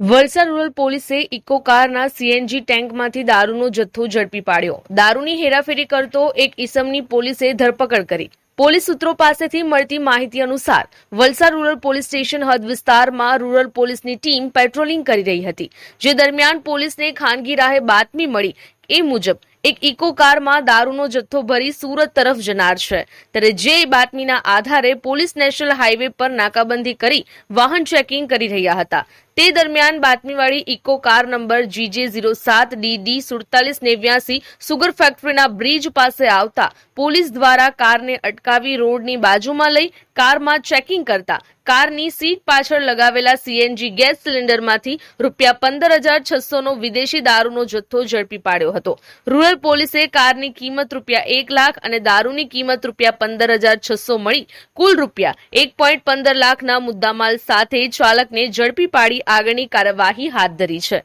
Valsad rural પોલીસે Eeco કારના CNG ટેન્કમાંથી દારૂનો જથ્થો ઝડપી પાડ્યો. દારૂની હેરાફેરી કરતો એક ઈસમની પોલીસે ધરપકડ કરી. પોલીસ સૂત્રો પાસેથી મળતી માહિતી અનુસાર, વલસાડ રૂરલ પોલીસ સ્ટેશન હદ વિસ્તારમાં રૂરલ પોલીસની ટીમ પેટ્રોલિંગ કરી રહી હતી. જે દરમિયાન પોલીસને ખાનગી રાહે બાતમી મળી એ મુજબ એક ઇકો કારમાં દારૂનો જથ્થો ભરી સુરત તરફ જનાર છે. ત્યારે જે બાતમીના આધારે પોલીસ નેશનલ હાઈવે પર નાકાબંધી કરી વાહન ચેકિંગ કરી રહ્યા હતા. તે દરમિયાન બાતમીવાળી Eeco car number GJ zero સાત ડીડી સુડતાલીસ નેવ્યાસી સુગર ફેક્ટરીના બ્રિજ પાસે આવતા પોલીસ દ્વારા કારને અટકાવી રોડની બાજુમાં લઈ કારમાં ચેકિંગ કરતા કારની સીટ પાછળ લગાવેલા સીએનજી ગેસ સિલિન્ડરમાંથી રૂપિયા પંદર હજાર છસોનો વિદેશી દારૂનો જથ્થો ઝડપી પાડ્યો હતો. રૂરલ પોલીસે કારની કિંમત રૂપિયા એક લાખ અને દારૂની કિંમત રૂપિયા પંદર હજાર છસો મળી કુલ રૂપિયા એક પોઈન્ટ પંદર લાખના મુદ્દામાલ સાથે ચાલકને ઝડપી પાડી આગળની કાર્યવાહી હાથ ધરી છે.